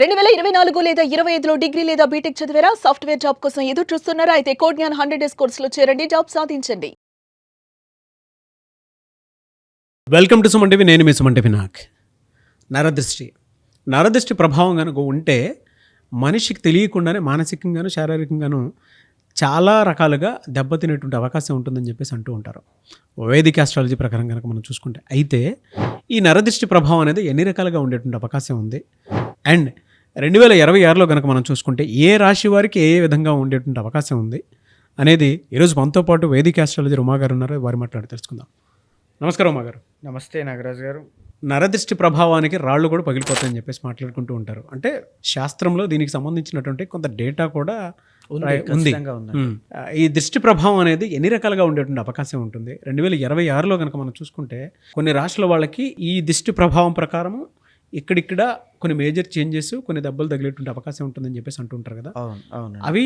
రెండు వేల ఇరవై నాలుగు లేదా ఇరవై ఐదులో డిగ్రీ లేదా బీటెక్ చదివారా? సాఫ్ట్వేర్ జాబ్ కోసం ఎదురు చూస్తున్నారా? అయితే కోడ్ జ్ఞాన్ హండ్రెడ్ డేస్ కోర్సులో చేరండి. జాబ్ సాధించండి. Welcome to Suman TV. నేను మీ సుమన్ టీవీ నాక్ నరదృష్టి. నరదృష్టి ప్రభావం కనుక ఉంటే మనిషికి తెలియకుండానే మానసికంగాను శారీరకంగాను చాలా రకాలుగా దెబ్బతినేటువంటి అవకాశం ఉంటుందని చెప్పేసి అంటూ ఉంటారు. వేదిక ఆస్ట్రాలజీ ప్రకారం కనుక మనం చూసుకుంటే. అయితే ఈ నరదృష్టి ప్రభావం అనేది ఎన్ని రకాలుగా ఉండేటువంటి అవకాశం ఉంది? అండ్ రెండు వేల ఇరవై ఆరులో కనుక మనం చూసుకుంటే ఏ రాశి వారికి ఏ విధంగా ఉండేటువంటి అవకాశం ఉంది అనేది ఈరోజు మనతో పాటు వేదిక ఆస్ట్రాలజీ ఉమా గారు ఉన్నారు. వారి మాట్లాడి తెలుసుకుందాం. నమస్కారం ఉమా గారు. నమస్తే నాగరాజు గారు. నరదృష్టి ప్రభావానికి రాళ్ళు కూడా పగిలిపోతాయని చెప్పేసి మాట్లాడుకుంటూ ఉంటారు. అంటే శాస్త్రంలో దీనికి సంబంధించినటువంటి కొంత డేటా కూడా ఉంది, ఈ దృష్టి ప్రభావం అనేది ఎన్ని రకాలుగా ఉండేటువంటి అవకాశం ఉంటుంది? రెండు వేల ఇరవై ఆరులో కనుక మనం చూసుకుంటే కొన్ని రాష్ట్రాల వాళ్ళకి ఈ దృష్టి ప్రభావం ప్రకారం ఇక్కడిక్కడ కొన్ని మేజర్ చేంజెస్ కొన్ని దెబ్బలు తగిలేటువంటి అవకాశం ఉంటుందని చెప్పేసి అంటుంటారు కదా. అవును అవును అవి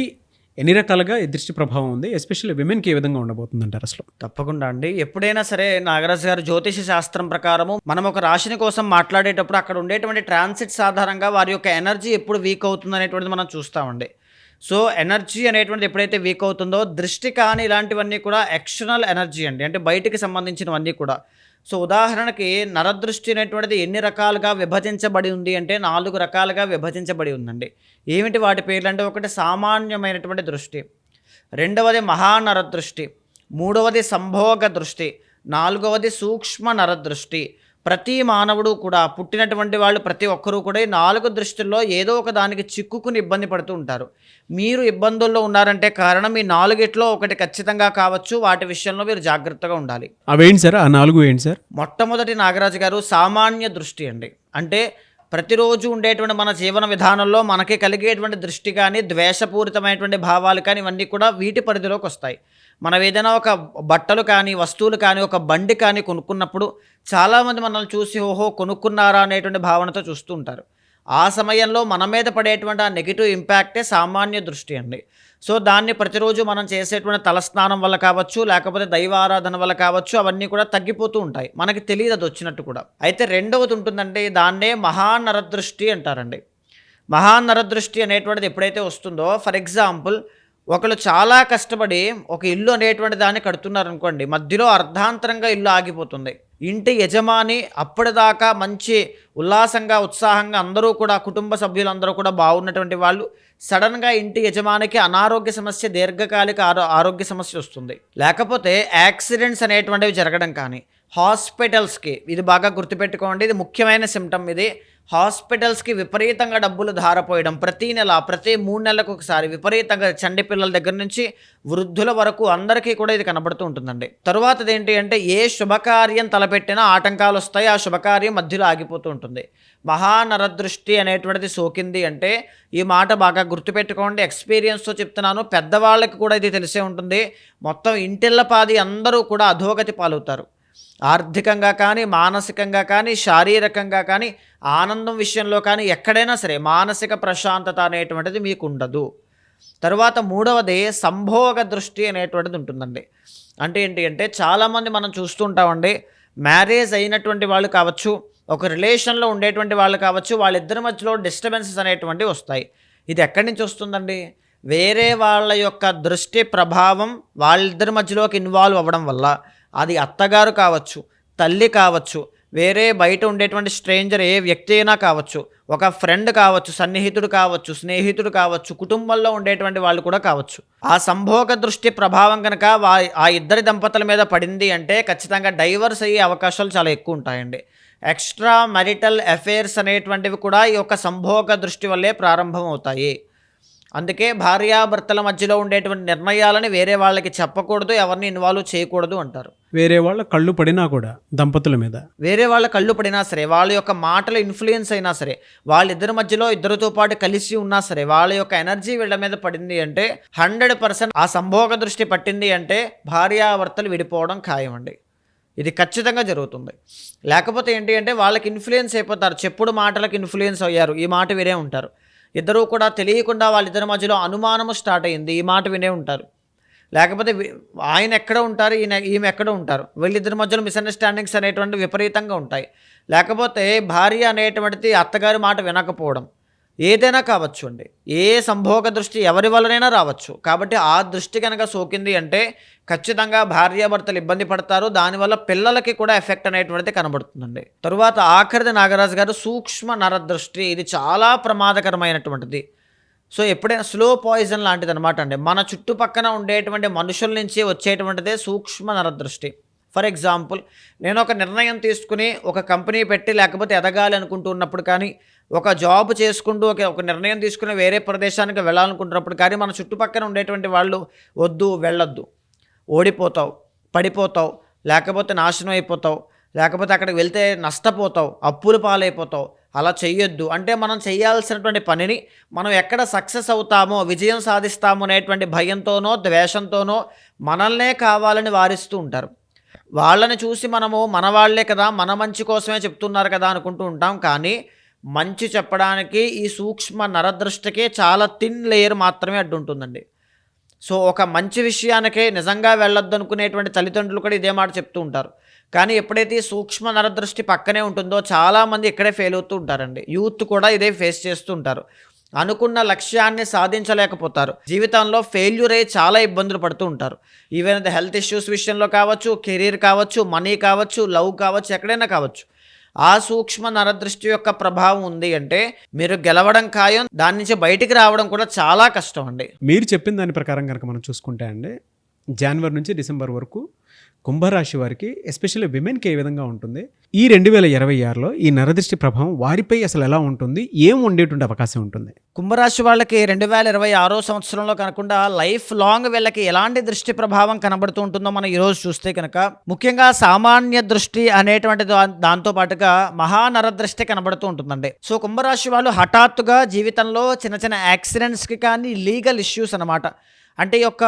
ఎన్ని రకాలుగా దృష్టి ప్రభావం ఉంది? ఎస్పెషల్లీ విమెన్కి ఏ విధంగా ఉండబోతుంది అంటారు అసలు? తప్పకుండా అండి. ఎప్పుడైనా సరే నాగరాజు గారు జ్యోతిష శాస్త్రం ప్రకారము మనం ఒక రాశిని కోసం మాట్లాడేటప్పుడు అక్కడ ఉండేటువంటి ట్రాన్సిట్స్ ఆధారంగా వారి యొక్క ఎనర్జీ ఎప్పుడు వీక్ అవుతుంది అనేటువంటిది మనం చూస్తామండి. సో ఎనర్జీ అనేటువంటిది ఎప్పుడైతే వీక్ అవుతుందో దృష్టి కానీ ఇలాంటివన్నీ కూడా ఎక్స్టర్నల్ ఎనర్జీ అండి. అంటే బయటికి సంబంధించినవన్నీ కూడా. సో ఉదాహరణకి నరదృష్టి అనేటువంటిది ఎన్ని రకాలుగా విభజించబడి ఉంది అంటే నాలుగు రకాలుగా విభజించబడి ఉందండి. ఏమిటి వాటి పేర్లు అంటే ఒకటి సామాన్యమైనటువంటి దృష్టి రెండవది మహానరదృష్టి మూడవది సంభోగ దృష్టి నాలుగవది సూక్ష్మ నరదృష్టి ప్రతి మానవుడు కూడా పుట్టినటువంటి వాళ్ళు ప్రతి ఒక్కరూ కూడా ఈ నాలుగు దృష్టిల్లో ఏదో ఒక దానికి చిక్కుకుని ఇబ్బంది పడుతూ ఉంటారు. మీరు ఇబ్బందుల్లో ఉన్నారంటే కారణం ఈ నాలుగిట్లో ఒకటి ఖచ్చితంగా కావచ్చు. వాటి విషయంలో మీరు జాగ్రత్తగా ఉండాలి. అవేంటి సార్? ఆ నాలుగు ఏంటి సార్? మొట్టమొదటి నాగరాజు గారు సామాన్య దృష్టి అండి. అంటే ప్రతిరోజు ఉండేటువంటి మన జీవన విధానంలో మనకి కలిగేటువంటి దృష్టి కానీ ద్వేషపూరితమైనటువంటి భావాలు కానీ ఇవన్నీ కూడా వీటి పరిధిలోకి వస్తాయి. మనం ఏదైనా ఒక బట్టలు కానీ వస్తువులు కానీ ఒక బండి కానీ కొనుక్కున్నప్పుడు చాలామంది మనల్ని చూసి ఓహో కొనుక్కున్నారా అనేటువంటి భావనతో చూస్తూ ఉంటారు. ఆ సమయంలో మన మీద పడేటువంటి ఆ నెగిటివ్ ఇంపాక్టే సామాన్య దృష్టి అండి. సో దాన్ని ప్రతిరోజు మనం చేసేటువంటి తలస్నానం వల్ల కావచ్చు లేకపోతే దైవారాధన వల్ల కావచ్చు అవన్నీ కూడా తగ్గిపోతూ ఉంటాయి. మనకి తెలియదు అది వచ్చినట్టు కూడా. అయితే రెండవది ఉంటుందంటే దాన్నే మహానరదృష్టి అంటారండి. మహానరదృష్టి అనేటువంటిది ఎప్పుడైతే వస్తుందో ఫర్ ఎగ్జాంపుల్ ఒకళ్ళు చాలా కష్టపడి ఒక ఇల్లు అనేటువంటి దాన్ని కడుతున్నారు అనుకోండి మధ్యలో అర్ధాంతరంగా ఇల్లు ఆగిపోతుంది. ఇంటి యజమాని అప్పటిదాకా మంచి ఉల్లాసంగా ఉత్సాహంగా అందరూ కూడా కుటుంబ సభ్యులందరూ కూడా బాగున్నటువంటి వాళ్ళు సడన్గా ఇంటి యజమానికి అనారోగ్య సమస్య దీర్ఘకాలిక ఆరో ఆరోగ్య సమస్య వస్తుంది. లేకపోతే యాక్సిడెంట్స్ అనేటువంటివి జరగడం కానీ హాస్పిటల్స్కి ఇది బాగా గుర్తుపెట్టుకోండి ఇది ముఖ్యమైన సిమ్టమ్ ఇది. హాస్పిటల్స్కి విపరీతంగా డబ్బులు ధారపోయడం ప్రతి నెల ప్రతి మూడు నెలలకు ఒకసారి విపరీతంగా చండి పిల్లల దగ్గర నుంచి వృద్ధుల వరకు అందరికీ కూడా ఇది కనబడుతూ ఉంటుందండి. తరువాతది ఏంటి అంటే ఏ శుభకార్యం తలపెట్టినా ఆటంకాలు వస్తాయి ఆ శుభకార్యం మధ్యలో ఆగిపోతూ ఉంటుంది. మహానరదృష్టి అనేటువంటిది సోకింది అంటే ఈ మాట బాగా గుర్తుపెట్టుకోండి. ఎక్స్పీరియన్స్తో చెప్తున్నాను పెద్దవాళ్ళకి కూడా ఇది తెలిసే ఉంటుంది. మొత్తం ఇంటిళ్ళపాది అందరూ కూడా అధోగతి పాలవుతారు. ఆర్థికంగా కానీ మానసికంగా కానీ శారీరకంగా కానీ ఆనందం విషయంలో కానీ ఎక్కడైనా సరే మానసిక ప్రశాంతత అనేటువంటిది మీకు ఉండదు తరువాత మూడవది సంభోగ దృష్టి అనేటువంటిది ఉంటుందండి. అంటే ఏంటి అంటే చాలామంది మనం చూస్తుంటామండి మ్యారేజ్ అయినటువంటి వాళ్ళు కావచ్చు ఒక రిలేషన్లో ఉండేటువంటి వాళ్ళు కావచ్చు వాళ్ళిద్దరి మధ్యలో డిస్టర్బెన్సెస్ అనేటువంటివి వస్తాయి. ఇది ఎక్కడి నుంచి వస్తుందండి? వేరే వాళ్ళ యొక్క దృష్టి ప్రభావం వాళ్ళిద్దరి మధ్యలోకి ఇన్వాల్వ్ అవ్వడం వల్ల. అది అత్తగారు కావచ్చు తల్లి కావచ్చు వేరే బయట ఉండేటువంటి స్ట్రేంజర్ ఏ వ్యక్తి అయినా కావచ్చు ఒక ఫ్రెండ్ కావచ్చు సన్నిహితుడు కావచ్చు స్నేహితుడు కావచ్చు కుటుంబంలో ఉండేటువంటి వాళ్ళు కూడా కావచ్చు. ఆ సంభోగ దృష్టి ప్రభావం కనుక వా ఆ ఇద్దరి దంపతుల మీద పడింది అంటే ఖచ్చితంగా డైవర్స్ అయ్యే అవకాశాలు చాలా ఎక్కువ ఉంటాయండి. ఎక్స్ట్రా మ్యారిటల్ అఫైర్స్ అనేటువంటివి కూడా ఈ యొక్క సంభోగ దృష్టి వల్లే ప్రారంభం అవుతాయి అందుకే భార్యాభర్తల మధ్యలో ఉండేటువంటి నిర్ణయాలని వేరే వాళ్ళకి చెప్పకూడదు ఎవరిని ఇన్వాల్వ్ చేయకూడదు అంటారు. వేరే వాళ్ళ కళ్ళు పడినా కూడా దంపతుల మీద. వేరే వాళ్ళ కళ్ళు పడినా సరే వాళ్ళ యొక్క మాటలు ఇన్ఫ్లుయెన్స్ అయినా సరే వాళ్ళిద్దరి మధ్యలో ఇద్దరితో పాటు కలిసి ఉన్నా సరే వాళ్ళ యొక్క ఎనర్జీ వీళ్ళ మీద పడింది అంటే హండ్రెడ్ పర్సెంట్ ఆ సంభోగ దృష్టి పట్టింది అంటే భార్యాభర్తలు విడిపోవడం ఖాయం అండి ఇది ఖచ్చితంగా జరుగుతుంది. లేకపోతే ఏంటి అంటే వాళ్ళకి ఇన్ఫ్లుయెన్స్ అయిపోతారు చెప్పుడు మాటలకు ఇన్ఫ్లుయెన్స్ అయ్యారు ఈ మాట వినే ఉంటారు. ఇద్దరూ కూడా తెలియకుండా వాళ్ళిద్దరి మధ్యలో అనుమానము స్టార్ట్ అయింది. ఈ మాట వినే ఉంటారు. లేకపోతే ఆయన ఎక్కడ ఉంటారు? ఈయన ఈమె ఎక్కడ ఉంటారు? వీళ్ళిద్దరి మధ్యలో మిస్అండర్స్టాండింగ్స్ అనేటువంటి విపరీతంగా ఉంటాయి. లేకపోతే భార్య అనేటువంటిది అత్తగారి మాట వినకపోవడం. ఏదైనా కావచ్చు అండి. ఏ సంభోగ దృష్టి ఎవరి వల్లనైనా రావచ్చు. కాబట్టి ఆ దృష్టి కనుక సోకింది అంటే ఖచ్చితంగా భార్యాభర్తలు ఇబ్బంది పడతారు. దానివల్ల పిల్లలకి కూడా ఎఫెక్ట్ అనేటువంటిది కనబడుతుందండి. తరువాత ఆఖరిది నాగరాజు గారు సూక్ష్మ నరదృష్టి ఇది చాలా ప్రమాదకరమైనటువంటిది. సో ఎప్పుడైనా స్లో పాయిజన్ లాంటిది అనమాట అండి. మన చుట్టుపక్కన ఉండేటువంటి మనుషుల నుంచి వచ్చేటువంటిదే సూక్ష్మ నరదృష్టి ఫర్ ఎగ్జాంపుల్ నేను ఒక నిర్ణయం తీసుకుని ఒక కంపెనీ పెట్టి లేకపోతే ఎదగాలి అనుకుంటూ ఉన్నప్పుడు కానీ ఒక జాబ్ చేసుకుంటూ ఒక ఒక నిర్ణయం తీసుకుని వేరే ప్రదేశానికి వెళ్ళాలనుకుంటున్నప్పుడు కానీ మన చుట్టుపక్కల ఉండేటువంటి వాళ్ళు వద్దు వెళ్ళొద్దు. ఓడిపోతావు పడిపోతావు లేకపోతే నాశనం అయిపోతావు లేకపోతే అక్కడికి వెళ్తే నష్టపోతావు అప్పులు పాలైపోతావు అలా చెయ్యొద్దు. అంటే మనం చేయాల్సినటువంటి పనిని మనం ఎక్కడ సక్సెస్ అవుతామో విజయం సాధిస్తామో అనేటువంటి భయంతోనో ద్వేషంతోనో మనల్నే కావాలని వారిస్తూ ఉంటారు. వాళ్ళని చూసి మనము మన వాళ్ళే కదా మన మంచి కోసమే చెప్తున్నారు కదా అనుకుంటూ ఉంటాం. కానీ మంచి చెప్పడానికి ఈ సూక్ష్మ నరదృష్టికే చాలా థిన్ లేయర్ మాత్రమే అడ్డుంటుందండి. సో ఒక మంచి విషయానికే నిజంగా వెళ్ళొద్దు అనుకునేటువంటి తల్లిదండ్రులు కూడా ఇదే మాట చెప్తూ ఉంటారు. కానీ ఎప్పుడైతే ఈ సూక్ష్మ నరదృష్టి పక్కనే ఉంటుందో చాలామంది ఇక్కడే ఫెయిల్ అవుతూ ఉంటారండి. యూత్ కూడా ఇదే ఫేస్ చేస్తూ ఉంటారు. అనుకున్న లక్ష్యాన్ని సాధించలేకపోతారు. జీవితంలో ఫెయిల్యూర్ అయ్యి చాలా ఇబ్బందులు పడుతూ ఉంటారు. ఈవెన్ హెల్త్ ఇష్యూస్ విషయంలో కావచ్చు కెరీర్ కావచ్చు మనీ కావచ్చు లవ్ కావచ్చు ఎక్కడైనా కావచ్చు. ఆ సూక్ష్మ నరదృష్టి యొక్క ప్రభావం ఉంది అంటే మీరు గెలవడం ఖాయం దాని నుంచి బయటికి రావడం కూడా చాలా కష్టం అండి. మీరు చెప్పిన దాని ప్రకారం కనుక మనం చూసుకుంటే అండి జనవరి నుంచి డిసెంబర్ వరకు కుంభరాశి వారికి ఎస్పెషల్లీ విమెన్కి ఏ విధంగా ఉంటుంది? ఈ రెండు వేల ఇరవై ఆరులో ఈ నరదృష్టి ప్రభావం వారిపై అసలు ఎలా ఉంటుంది? ఏం ఉండేటువంటి అవకాశం ఉంటుంది? కుంభరాశి వాళ్ళకి రెండు వేల ఇరవై ఆరో సంవత్సరంలో కనకుండా లైఫ్ లాంగ్ వీళ్ళకి ఎలాంటి దృష్టి ప్రభావం కనబడుతూ ఉంటుందో మనం ఈరోజు చూస్తే కనుక ముఖ్యంగా సామాన్య దృష్టి అనేటువంటి దాంతో పాటుగా మహానరదృష్టి కనబడుతూ ఉంటుందండి. సో కుంభరాశి వాళ్ళు హఠాత్తుగా జీవితంలో చిన్న చిన్న యాక్సిడెంట్స్కి కానీ లీగల్ ఇష్యూస్ అన్నమాట. అంటే ఈ యొక్క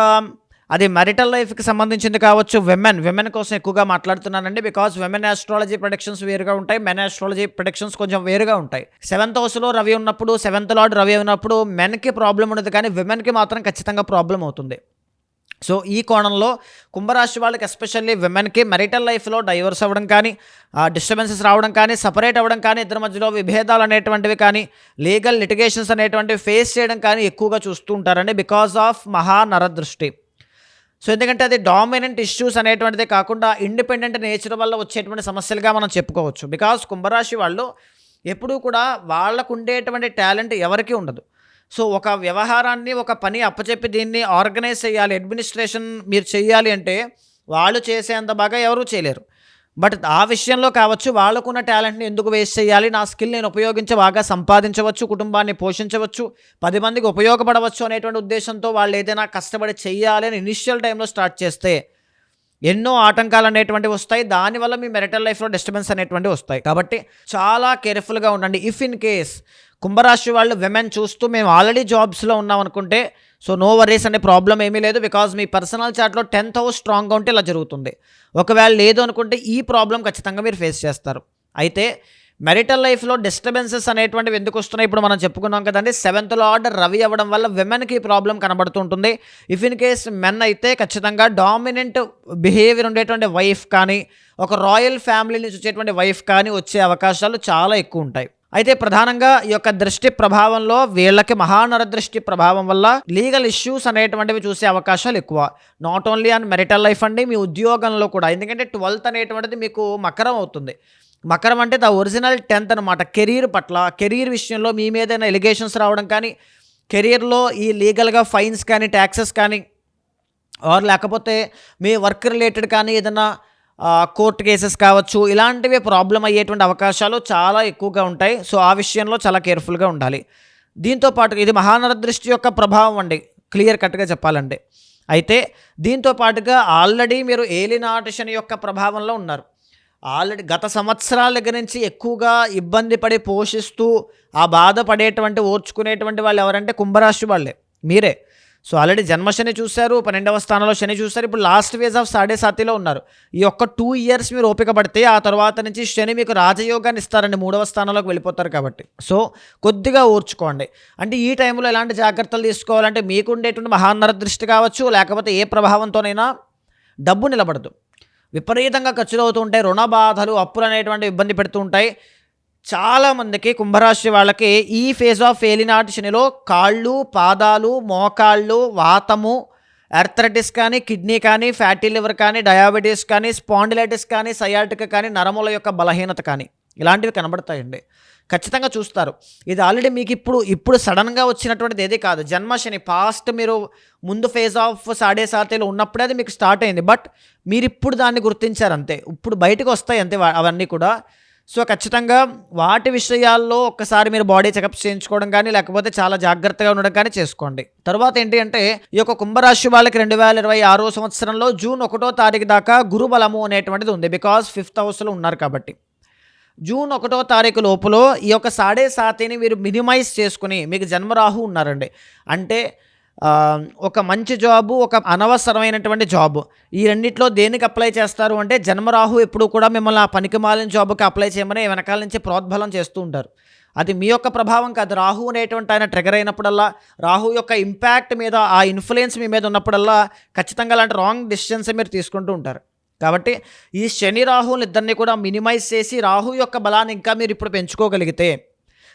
అది marital లైఫ్కి సంబంధించింది కావచ్చు విమెన్ విమెన్ కోసం ఎక్కువగా మాట్లాడుతున్నానండి బికాస్ విమెన్ ఆస్ట్రాలజీ ప్రొడిక్షన్స్ వేరుగా ఉంటాయి మెన్ ఆస్ట్రాలజీ ప్రొడిక్షన్స్ కొంచెం వేరుగా ఉంటాయి. సెవెంత్ హౌస్లో రవి ఉన్నప్పుడు సెవెంత్ లార్డ్ రవి ఉన్నప్పుడు మెన్కి ప్రాబ్లం ఉండదు కానీ విమెన్కి మాత్రం ఖచ్చితంగా ప్రాబ్లం అవుతుంది. సో ఈ కోణంలో కుంభరాశి వాళ్ళకి ఎస్పెషల్లీ విమెన్కి మెరిటల్ లైఫ్లో డైవర్స్ అవ్వడం కానీ డిస్టర్బెన్సెస్ రావడం కానీ సపరేట్ అవ్వడం కానీ ఇద్దరి మధ్యలో విభేదాలు అనేటువంటివి కానీ లీగల్ లిటిగేషన్స్ అనేటువంటివి ఫేస్ చేయడం కానీ ఎక్కువగా చూస్తూ ఉంటారండి బికాస్ ఆఫ్ మహానరదృష్టి సో ఎందుకంటే అది డామినెంట్ ఇష్యూస్ అనేటువంటిదే కాకుండా ఇండిపెండెంట్ నేచర్ వల్ల వచ్చేటువంటి సమస్యలుగా మనం చెప్పుకోవచ్చు. బికాస్ కుంభరాశి వాళ్ళు ఎప్పుడూ కూడా వాళ్ళకు ఉండేటువంటి టాలెంట్ ఎవరికీ ఉండదు. సో ఒక వ్యవహారాన్ని ఒక పని అప్పచెప్పి దీన్ని ఆర్గనైజ్ చేయాలి అడ్మినిస్ట్రేషన్ మీరు చేయాలి అంటే వాళ్ళు చేసేంత బాగా ఎవరూ చేయలేరు. బట్ ఆ విషయంలో కావచ్చు వాళ్ళకున్న టాలెంట్ని ఎందుకు వేస్ట్ చేయాలి? నా స్కిల్ నేను ఉపయోగించి బాగా సంపాదించవచ్చు కుటుంబాన్ని పోషించవచ్చు పది మందికి ఉపయోగపడవచ్చు అనేటువంటి ఉద్దేశంతో వాళ్ళు ఏదైనా కష్టపడి చెయ్యాలి అని ఇనిషియల్ టైంలో స్టార్ట్ చేస్తే ఎన్నో ఆటంకాలు అనేటువంటివి వస్తాయి. దానివల్ల మీ మెరిటల్ లైఫ్లో డిస్టర్బెన్స్ అనేటువంటివి వస్తాయి. కాబట్టి చాలా కేర్ఫుల్గా ఉండండి. ఇఫ్ ఇన్ కేస్ కుంభరాశి వాళ్ళు విమెన్ చూస్తూ మేము ఆల్రెడీ జాబ్స్లో ఉన్నాం అనుకుంటే సో నో వరీస్ అనే ప్రాబ్లం ఏమీ లేదు బికాజ్ మీ పర్సనల్ చార్ట్లో టెన్త్ హౌస్ స్ట్రాంగ్గా ఉంటే ఇలా జరుగుతుంది. ఒకవేళ లేదు అనుకుంటే ఈ ప్రాబ్లం ఖచ్చితంగా మీరు ఫేస్ చేస్తారు. అయితే మెరిటల్ లైఫ్లో డిస్టర్బెన్సెస్ అనేటువంటివి ఎందుకు వస్తున్నాయి? ఇప్పుడు మనం చెప్పుకున్నాం కదండి సెవెంత్ ఆర్డర్ రవి అవ్వడం వల్ల విమెన్కి ఈ ప్రాబ్లం కనబడుతూ ఉంటుంది ఇఫ్ ఇన్ కేస్ మెన్ అయితే ఖచ్చితంగా డామినెంట్ బిహేవియర్ ఉండేటువంటి వైఫ్ కానీ ఒక రాయల్ ఫ్యామిలీ నుంచి వచ్చేటువంటి వైఫ్ కానీ వచ్చే అవకాశాలు చాలా ఎక్కువ ఉంటాయి. అయితే ప్రధానంగా ఈ యొక్క దృష్టి ప్రభావంలో వీళ్ళకి మహానర దృష్టి ప్రభావం వల్ల లీగల్ ఇష్యూస్ అనేటువంటివి చూసే అవకాశాలు ఎక్కువ. Not only on marital life అండి మీ ఉద్యోగంలో కూడా. ఎందుకంటే ట్వెల్త్ అనేటువంటిది మీకు మకరం అవుతుంది. మకరం అంటే ద ఒరిజినల్ టెన్త్ అనమాట కెరీర్ పట్ల కెరీర్ విషయంలో మీ మీద ఏదైనా ఎలిగేషన్స్ రావడం కానీ కెరీర్లో ఈ లీగల్గా ఫైన్స్ కానీ ట్యాక్సెస్ కానీ ఆర్ లేకపోతే మీ వర్క్ రిలేటెడ్ కానీ ఏదైనా కోర్టు కేసెస్ కావచ్చు ఇలాంటివి ప్రాబ్లం అయ్యేటువంటి అవకాశాలు చాలా ఎక్కువగా ఉంటాయి. సో ఆ విషయంలో చాలా కేర్ఫుల్గా ఉండాలి. దీంతో పాటు ఇది మహానర దృష్టి యొక్క ప్రభావం అండి. క్లియర్ కట్గా చెప్పాలంటే. అయితే దీంతో పాటుగా ఆల్రెడీ మీరు ఏలినాటి శని యొక్క ప్రభావంలో ఉన్నారు. ఆల్రెడీ గత సంవత్సరాల దగ్గర నుంచి ఎక్కువగా ఇబ్బంది పడి పోషిస్తూ ఆ బాధపడేటువంటి ఓర్చుకునేటువంటి వాళ్ళు ఎవరంటే కుంభరాశి వాళ్ళే. మీరే. సో ఆల్రెడీ జన్మశని చూశారు పన్నెండవ స్థానంలో శని చూశారు ఇప్పుడు లాస్ట్ ఫేజ్ ఆఫ్ సాడే సాతిలో ఉన్నారు. ఈ ఒక్క టూ ఇయర్స్ మీరు ఓపిక పడితే ఆ తర్వాత నుంచి శని మీకు రాజయోగాన్ని ఇస్తారండి మూడవ స్థానంలోకి వెళ్ళిపోతారు కాబట్టి. సో కొద్దిగా ఓర్చుకోండి అంటే ఈ టైంలో ఎలాంటి జాగ్రత్తలు తీసుకోవాలంటే మీకు ఉండేటువంటి మహాన్నర దృష్టి కావచ్చు లేకపోతే ఏ ప్రభావంతోనైనా డబ్బు నిలబడదు. విపరీతంగా ఖర్చులు అవుతూ ఉంటాయి రుణ బాధలు అప్పులు అనేటువంటి ఇబ్బంది పెడుతూ ఉంటాయి. చాలామందికి కుంభరాశి వాళ్ళకి ఈ ఫేజ్ ఆఫ్ ఏలినాటి శనిలో కాళ్ళు పాదాలు మోకాళ్ళు వాతము ఎర్థరైటిస్ కానీ కిడ్నీ కానీ ఫ్యాటీ లివర్ కానీ డయాబెటీస్ కానీ స్పాండిలైటిస్ కానీ సయాటిక కానీ నరముల యొక్క బలహీనత కానీ ఇలాంటివి కనబడతాయండి. ఖచ్చితంగా చూస్తారు. ఇది ఆల్రెడీ మీకు ఇప్పుడు ఇప్పుడు సడన్గా వచ్చినటువంటిది ఏది కాదు. జన్మశని పాస్ట్ మీరు ముందు ఫేజ్ ఆఫ్ సాడే సాతేలో ఉన్నప్పుడే అది మీకు స్టార్ట్ అయింది. బట్ మీరు ఇప్పుడు దాన్ని గుర్తించారు అంతే ఇప్పుడు బయటకు వస్తాయి అంతే అవన్నీ కూడా. సో ఖచ్చితంగా వాటి విషయాల్లో ఒక్కసారి మీరు బాడీ చెకప్ చేయించుకోవడం కానీ లేకపోతే చాలా జాగ్రత్తగా ఉండడం కానీ చేసుకోండి. తర్వాత ఏంటి అంటే ఈ యొక్క కుంభరాశి వాళ్ళకి రెండు వేల ఇరవై ఆరో సంవత్సరంలో జూన్ ఒకటో తారీఖు దాకా గురుబలము అనేటువంటిది ఉంది. బికాస్ ఫిఫ్త్ హౌస్లో ఉన్నారు కాబట్టి. జూన్ ఒకటో తారీఖు లోపల ఈ యొక్క సాడే సాతిని మీరు మినిమైజ్ చేసుకుని మీకు జన్మరాహు ఉన్నారండి. అంటే ఒక మంచి జాబు ఒక అనవసరమైనటువంటి జాబ్. ఈ రెండిట్లో దేనికి అప్లై చేస్తారు అంటే జన్మరాహు ఎప్పుడు కూడా మిమ్మల్ని ఆ పనికిమాలిన జాబుకి జాబ్కి అప్లై చేయమని వెనకాల నుంచి ప్రోద్బలం చేస్తూ ఉంటారు. అది మీ యొక్క ప్రభావం కాదు. రాహు అనేటువంటి ఆయన ట్రిగర్ అయినప్పుడల్లా రాహు యొక్క ఇంపాక్ట్ మీద ఆ ఇన్ఫ్లుయెన్స్ మీ మీద ఉన్నప్పుడల్లా ఖచ్చితంగా అలాంటి రాంగ్ డిసిషన్స్ మీరు తీసుకుంటూ ఉంటారు. కాబట్టి ఈ శని రాహువులు ఇద్దరిని కూడా మినిమైజ్ చేసి రాహు యొక్క బలాన్ని ఇంకా మీరు ఇప్పుడు పెంచుకోగలిగితే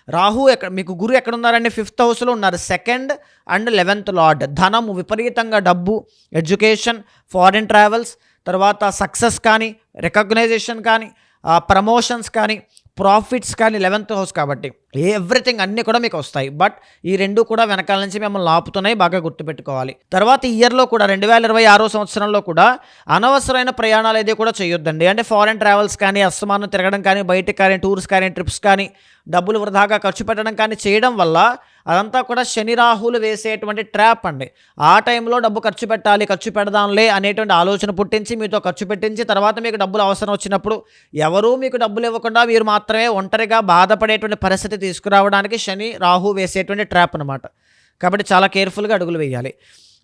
రాహు ఎక్కడ మీకు గురు ఎక్కడ ఉన్నారండి ఫిఫ్త్ హౌస్లో ఉన్నారు. Second and eleventh lord. ధనము విపరీతంగా డబ్బు ఎడ్యుకేషన్ ఫారిన్ ట్రావెల్స్ తర్వాత సక్సెస్ కానీ రికగ్నైజేషన్ కానీ ప్రమోషన్స్ కానీ ప్రాఫిట్స్ కానీ లెవెన్త్ హౌస్ కాబట్టి ఎవ్రీథింగ్ అన్నీ కూడా మీకు వస్తాయి. బట్ ఈ రెండు కూడా వెనకాల నుంచి మిమ్మల్ని ఆపుతున్నాయి బాగా గుర్తుపెట్టుకోవాలి. తర్వాత ఈ ఇయర్లో కూడా రెండు వేల ఇరవై ఆరో సంవత్సరంలో కూడా అనవసరమైన ప్రయాణాలు అయితే కూడా చేయొద్దండి. అంటే ఫారెన్ ట్రావెల్స్ కానీ అస్తమానం తిరగడం కానీ బయటకు కానీ టూర్స్ కానీ ట్రిప్స్ కానీ డబ్బులు వృధాగా ఖర్చు పెట్టడం కానీ చేయడం వల్ల అదంతా కూడా శని రాహులు వేసేటువంటి ట్రాప్ అండి. ఆ టైంలో డబ్బు ఖర్చు పెట్టాలి ఖర్చు పెడదాంలే అనేటువంటి ఆలోచన పుట్టించి మీతో ఖర్చు పెట్టించి తర్వాత మీకు డబ్బులు అవసరం వచ్చినప్పుడు ఎవరూ మీకు డబ్బులు ఇవ్వకుండా మీరు మాత్రమే ఒంటరిగా బాధపడేటువంటి పరిస్థితి తీసుకురావడానికి శని రాహు వేసేటువంటి ట్రాప్ అనమాట కాబట్టి చాలా కేర్ఫుల్గా అడుగులు వేయాలి.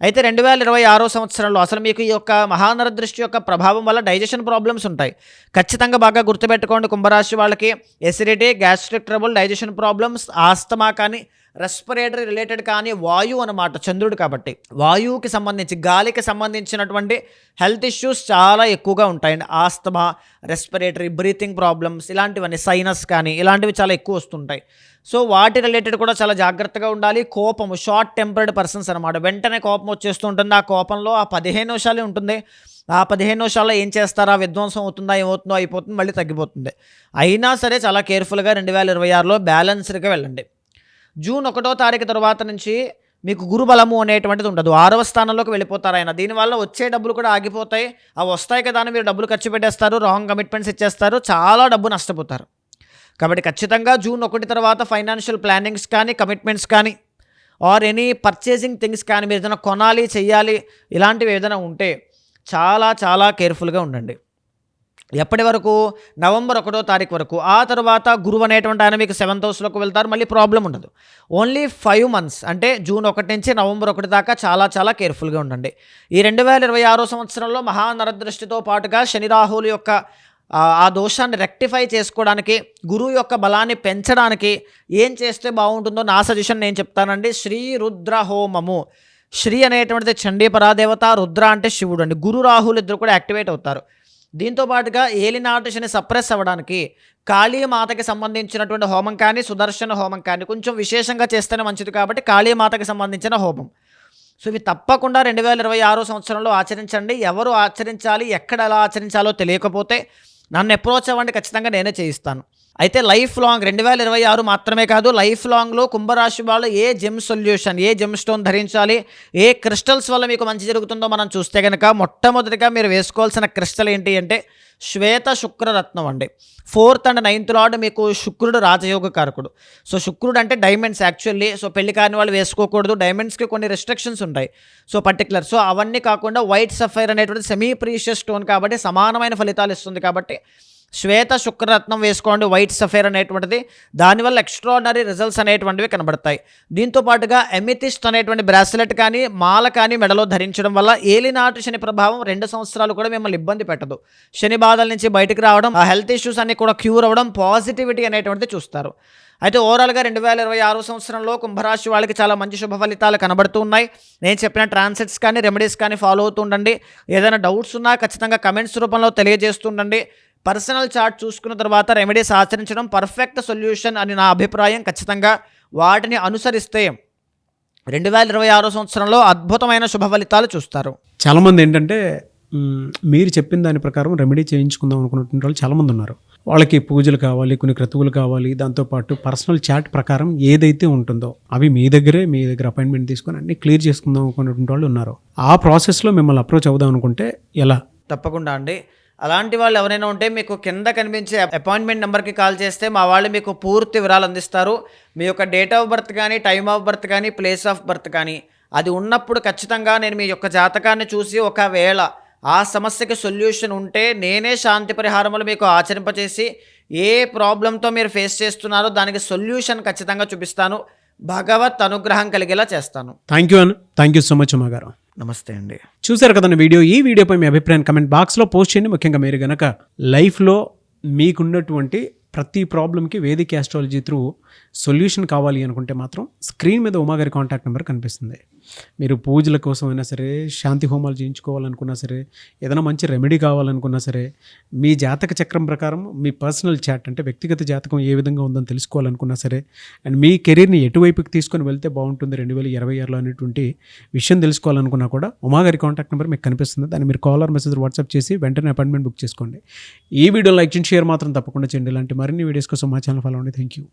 అయితే రెండు వేల ఇరవై ఆరో సంవత్సరంలో అసలు మీకు ఈ యొక్క మహానర దృష్టి యొక్క ప్రభావం వల్ల డైజెషన్ ప్రాబ్లమ్స్ ఉంటాయి. ఖచ్చితంగా బాగా గుర్తుపెట్టుకోండి కుంభరాశి వాళ్ళకి. Acidity gastric trouble digestion problems asthma కానీ రెస్పిరేటరీ రిలేటెడ్ కానీ వాయువు అనమాట చంద్రుడు కాబట్టి. వాయువుకి సంబంధించి గాలికి సంబంధించినటువంటి హెల్త్ ఇష్యూస్ చాలా ఎక్కువగా ఉంటాయండి ఆస్తమా రెస్పిరేటరీ బ్రీతింగ్ ప్రాబ్లమ్స్ ఇలాంటివన్నీ సైనస్ కానీ ఇలాంటివి చాలా ఎక్కువ వస్తుంటాయి. సో వాటి రిలేటెడ్ కూడా చాలా జాగ్రత్తగా ఉండాలి. కోపము షార్ట్ టెంపర్డ్ పర్సన్స్ అనమాట వెంటనే కోపం వచ్చేస్తూ ఉంటుంది. ఆ కోపంలో ఆ పదిహేను నిమిషాలే ఉంటుంది. ఆ పదిహేను నిమిషాల్లో ఏం చేస్తారా? విధ్వంసం అవుతుందా? ఏమవుతుందో? అయిపోతుంది. మళ్ళీ తగ్గిపోతుంది. అయినా సరే చాలా కేర్ఫుల్గా రెండు వేల ఇరవై ఆరులో బ్యాలెన్స్డ్గా వెళ్ళండి. జూన్ ఒకటో తారీఖు తర్వాత నుంచి మీకు గురుబలము అనేటువంటిది ఉండదు. ఆరవ స్థానంలోకి వెళ్ళిపోతారు ఆయన. దీనివల్ల వచ్చే డబ్బులు కూడా ఆగిపోతాయి. అవి వస్తాయి కదా అని మీరు డబ్బులు ఖర్చు పెట్టేస్తారు రాంగ్ కమిట్మెంట్స్ ఇచ్చేస్తారు చాలా డబ్బు నష్టపోతారు. కాబట్టి ఖచ్చితంగా జూన్ ఒకటి తర్వాత ఫైనాన్షియల్ ప్లానింగ్స్ కానీ కమిట్మెంట్స్ కానీ ఆర్ ఎనీ పర్చేసింగ్ థింగ్స్ కానీ మీరు ఏదైనా కొనాలి చెయ్యాలి ఇలాంటివి ఏదైనా ఉంటే చాలా చాలా కేర్ఫుల్గా ఉండండి. ఎప్పటి వరకు? నవంబర్ ఒకటో తారీఖు వరకు. ఆ తర్వాత గురువు అనేటువంటి ఆయన మీకు సెవెంత్ హౌస్లోకి వెళ్తారు మళ్ళీ ప్రాబ్లం ఉండదు. ఓన్లీ ఫైవ్ మంత్స్ అంటే జూన్ ఒకటి నుంచి నవంబర్ ఒకటి దాకా చాలా చాలా కేర్ఫుల్గా ఉండండి. ఈ రెండు వేల ఇరవై ఆరో సంవత్సరంలో మహానరదృష్టితో పాటుగా శని రాహుల యొక్క ఆ దోషాన్ని రెక్టిఫై చేసుకోవడానికి గురువు యొక్క బలాన్ని పెంచడానికి ఏం చేస్తే బాగుంటుందో నా సజెషన్ నేను చెప్తానండి. శ్రీ రుద్ర హోమము. శ్రీ అనేటువంటిది చండీ పరాదేవత రుద్ర అంటే శివుడు అండి. గురు రాహులు ఇద్దరు కూడా యాక్టివేట్ అవుతారు. దీంతో పాటుగా ఏలినాటిషని సప్రెస్ అవ్వడానికి కాళీమాతకి సంబంధించినటువంటి హోమం కానీ సుదర్శన హోమం కానీ కొంచెం విశేషంగా చేస్తేనే మంచిది కాబట్టి కాళీమాతకి సంబంధించిన హోమం. సో ఇవి తప్పకుండా రెండు వేల ఇరవై ఆరో సంవత్సరంలో ఆచరించండి. ఎవరు ఆచరించాలి ఎక్కడ ఎలా ఆచరించాలో తెలియకపోతే నన్ను అప్రోచ్ అవ్వండి ఖచ్చితంగా నేనే చేయిస్తాను. అయితే లైఫ్ లాంగ్ రెండు వేల ఇరవై ఆరు మాత్రమే కాదు లైఫ్ లాంగ్లో కుంభరాశి వాళ్ళు ఏ జెమ్ సొల్యూషన్ ఏ జెమ్ స్టోన్ ధరించాలి ఏ క్రిస్టల్స్ వల్ల మీకు మంచి జరుగుతుందో మనం చూస్తే కనుక మొట్టమొదటిగా మీరు వేసుకోవాల్సిన క్రిస్టల్ ఏంటి అంటే శ్వేత శుక్రరత్నం అండి. ఫోర్త్ అండ్ నైన్త్ లార్డ్ మీకు శుక్రుడు రాజయోగ కారకుడు. సో శుక్రుడు అంటే డైమండ్స్ యాక్చువల్లీ సో పెళ్ళి కాని వాళ్ళు వేసుకోకూడదు. డైమండ్స్కి కొన్ని రెస్ట్రిక్షన్స్ ఉంటాయి. సో పర్టికులర్ సో అవన్నీ కాకుండా వైట్ సఫైర్ అనేటువంటి సెమీ ప్రీషియస్ స్టోన్ కాబట్టి సమానమైన ఫలితాలు ఇస్తుంది కాబట్టి శ్వేత శుక్రరత్నం వేసుకోండి వైట్ సఫేర్ అనేటువంటిది. దానివల్ల ఎక్స్ట్రాడినరీ రిజల్ట్స్ అనేటువంటివి కనబడతాయి. దీంతో పాటుగా ఎమితిస్ట్ అనేటువంటి బ్రాస్లెట్ కానీ మాల కానీ మెడలో ధరించడం వల్ల ఏలినాటి శని ప్రభావం రెండు సంవత్సరాలు కూడా మిమ్మల్ని ఇబ్బంది పెట్టదు. శని బాధల నుంచి బయటకు రావడం ఆ హెల్త్ ఇష్యూస్ అన్ని కూడా క్యూర్ అవ్వడం పాజిటివిటీ అనేటువంటిది చూస్తారు. అయితే ఓవరాల్గా రెండు వేల ఇరవై ఆరు సంవత్సరంలో కుంభరాశి వాళ్ళకి చాలా మంచి శుభ ఫలితాలు కనబడుతూ ఉన్నాయి. నేను చెప్పిన ట్రాన్సెట్స్ కానీ రెమెడీస్ కానీ ఫాలో అవుతూ ఉండండి. ఏదైనా డౌట్స్ ఉన్నా ఖచ్చితంగా కమెంట్స్ రూపంలో తెలియజేస్తుండండి పర్సనల్ చార్ట్ చూసుకున్న తర్వాత రెమెడీస్ ఆచరించడం పర్ఫెక్ట్ సొల్యూషన్ అని నా అభిప్రాయం ఖచ్చితంగా. వాటిని అనుసరిస్తే రెండు వేల ఇరవై ఆరో సంవత్సరంలో అద్భుతమైన శుభ ఫలితాలు చూస్తారు. చాలామంది ఏంటంటే మీరు చెప్పిన దాని ప్రకారం రెమెడీ చేయించుకుందాం అనుకున్నటువంటి వాళ్ళు చాలామంది ఉన్నారు. వాళ్ళకి పూజలు కావాలి కొన్ని క్రతువులు కావాలి దాంతోపాటు పర్సనల్ చాట్ ప్రకారం ఏదైతే ఉంటుందో అవి మీ దగ్గరే మీ దగ్గర అపాయింట్మెంట్ తీసుకొని అన్ని క్లియర్ చేసుకుందాం అనుకున్నటువంటి వాళ్ళు ఉన్నారు. ఆ ప్రాసెస్లో మిమ్మల్ని అప్రోచ్ అవుదాం అనుకుంటే ఎలా? తప్పకుండా అండి. అలాంటి వాళ్ళు ఎవరైనా ఉంటే మీకు కింద కనిపించే అపాయింట్మెంట్ నెంబర్కి కాల్ చేస్తే మా వాళ్ళు మీకు పూర్తి వివరాలు అందిస్తారు. మీ యొక్క డేట్ ఆఫ్ బర్త్ కానీ టైమ్ ఆఫ్ బర్త్ కానీ ప్లేస్ ఆఫ్ బర్త్ కానీ. అది ఉన్నప్పుడు ఖచ్చితంగా నేను మీ యొక్క జాతకాన్ని చూసి ఒకవేళ ఆ సమస్యకి సొల్యూషన్ ఉంటే నేనే శాంతి పరిహారములు మీకు ఆచరింపచేసి ఏ ప్రాబ్లంతో మీరు ఫేస్ చేస్తున్నారో దానికి సొల్యూషన్ ఖచ్చితంగా చూపిస్తాను. భగవత్ అనుగ్రహం కలిగేలా చేస్తాను. థ్యాంక్ యూ అన్న థ్యాంక్ యూ సో మచ్ అమ్మగారు నమస్తే అండి. చూసారు కదండి వీడియో? ఈ వీడియోపై మీ అభిప్రాయం కమెంట్ బాక్స్లో పోస్ట్ చేయండి. ముఖ్యంగా మీరు గనక లైఫ్లో మీకున్నటువంటి ప్రతి ప్రాబ్లంకి వేదిక ఆస్ట్రాలజీ త్రూ సొల్యూషన్ కావాలి అనుకుంటే మాత్రం స్క్రీన్ మీద ఉమాగారి కాంటాక్ట్ నెంబర్ కనిపిస్తుంది. మీరు పూజల కోసం అయినా సరే శాంతి హోమాలు చేయించుకోవాలనుకున్నా సరే ఏదైనా మంచి రెమెడీ కావాలనుకున్నా సరే మీ జాతక చక్రం ప్రకారం మీ పర్సనల్ చాట్ అంటే వ్యక్తిగత జాతకం ఏ విధంగా ఉందని తెలుసుకోవాలనుకున్నా సరే అండ్ మీ కెరీర్ని ఎటువైపుకి తీసుకొని వెళ్తే బాగుంటుంది రెండు వేల ఇరవై ఆరులో అనేటువంటి విషయం తెలుసుకోవాలనుకున్నా కూడా ఉమాగారి కాంటాక్ట్ నెంబర్ మీకు కనిపిస్తుంది. దాన్ని మీరు కాల్ ఆర్ మెసేజ్ వాట్సాప్ చేసి వెంటనే అపాయింట్మెంట్ బుక్ చేసుకోండి. ఈ వీడియో లైక్ చేయండి షేర్ మాత్రం తప్పకుండా చేయండి. ఇలాంటి మరిన్ని వీడియోస్ కోసం మా ఛానల్ ఫాలో అండి థ్యాంక్ యూ